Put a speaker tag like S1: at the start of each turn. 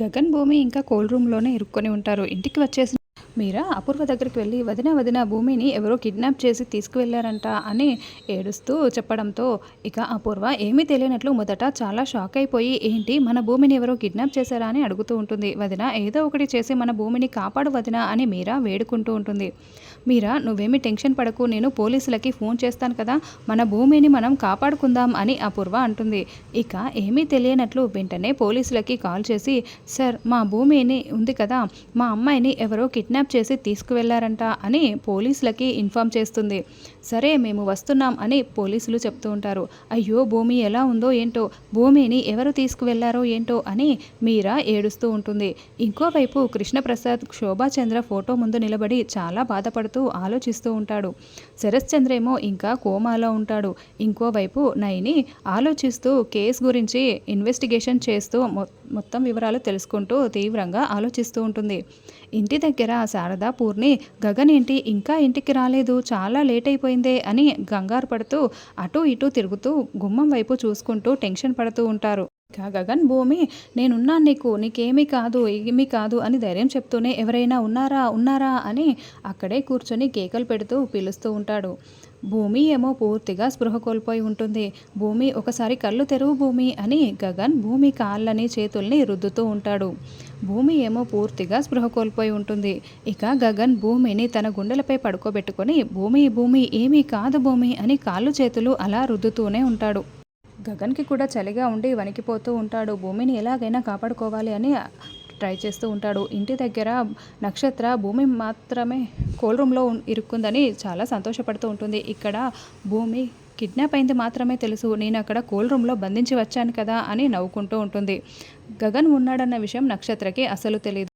S1: గగన్ భూమి ఇంకా కోల్డ్ రూమ్లోనే ఇరుక్కొని ఉంటారు. ఇంటికి వచ్చేసి మీరా? అపూర్వ దగ్గరికి వెళ్ళి వదిన వదిన భూమిని ఎవరో కిడ్నాప్ చేసి తీసుకువెళ్ళారంట అని ఏడుస్తూ చెప్పడంతో ఇక అపూర్వ ఏమీ తెలియనట్లు మొదట చాలా షాక్ అయిపోయి ఏంటి మన భూమిని ఎవరో కిడ్నాప్ చేశారా అని అడుగుతూ ఉంటుంది. వదిన ఏదో ఒకటి చేసి మన భూమిని కాపాడు వదిన అని మీరా వేడుకుంటూ ఉంటుంది. మీరా నువ్వేమి టెన్షన్ పడకు నేను పోలీసులకి ఫోన్ చేస్తాను కదా మన భూమిని మనం కాపాడుకుందాం అని అపూర్వ అంటుంది. ఇక ఏమీ తెలియనట్లు వెంటనే పోలీసులకి కాల్ చేసి సార్ మా భూమిని ఉంది కదా మా అమ్మాయిని ఎవరో కిడ్నాప్ చేసి తీసుకువెళ్ళారంట అని పోలీసులకి ఇన్ఫామ్ చేస్తుంది. సరే మేము వస్తున్నాం అని పోలీసులు చెప్తూ ఉంటారు. అయ్యో భూమి ఎలా ఉందో ఏంటో భూమిని ఎవరు తీసుకువెళ్ళారో ఏంటో అని మీరా ఏడుస్తూ ఉంటుంది. ఇంకోవైపు కృష్ణప్రసాద్ శోభాచంద్ర ఫోటో ముందు నిలబడి చాలా బాధపడుతూ ఆలోచిస్తూ ఉంటాడు. శరశ్చంద్ర ఏమో ఇంకా కోమాలో ఉంటాడు. ఇంకోవైపు నైని ఆలోచిస్తూ కేసు గురించి ఇన్వెస్టిగేషన్ చేస్తూ మొత్తం వివరాలు తెలుసుకుంటూ తీవ్రంగా ఆలోచిస్తూ ఉంటుంది. ఇంటి దగ్గర శారద పూర్ణి గగన్ ఏంటి? ఇంకా ఇంటికి రాలేదు. చాలా లేట్ అయిపోయిందే అని కంగారు పడుతూ అటు ఇటు తిరుగుతూ గుమ్మం వైపు చూసుకుంటూ టెన్షన్ పడుతూ ఉంటారు. గగన్ భూమి నేనున్నాను నీకు నీకేమీ కాదు ఏమీ కాదు అని ధైర్యం చెప్తూనే ఎవరైనా ఉన్నారా ఉన్నారా అని అక్కడే కూర్చొని కేకలు పెడుతూ పిలుస్తూ ఉంటాడు. భూమి ఏమో పూర్తిగా స్పృహ కోల్పోయి ఉంటుంది. భూమి ఒకసారి కళ్ళు తెరువు భూమి అని గగన్ భూమి కాళ్ళని చేతుల్ని రుద్దుతూ ఉంటాడు. భూమి ఏమో పూర్తిగా స్పృహ కోల్పోయి ఉంటుంది. ఇక గగన్ భూమిని తన గుండెలపై పడుకోబెట్టుకొని భూమి భూమి ఏమీ కాదు భూమి అని కాళ్ళు చేతులు అలా రుద్దుతూనే ఉంటాడు. గగన్కి కూడా చలిగా ఉండి వణికిపోతూ ఉంటాడు. భూమిని ఎలాగైనా కాపాడుకోవాలి అని ట్రై చేస్తూ ఉంటాడు. ఇంటి దగ్గర నక్షత్ర భూమి మాత్రమే కోల్ రూమ్లో ఇరుక్కుందని చాలా సంతోషపడుతూ ఉంటుంది. ఇక్కడ భూమి కిడ్నాప్ అయింది మాత్రమే తెలుసు. నేను అక్కడ కోల్ రూమ్లో బంధించి వచ్చాను కదా అని నవ్వుకుంటూ ఉంటుంది. గగన్ ఉన్నాడన్న విషయం నక్షత్రకి అసలు తెలియదు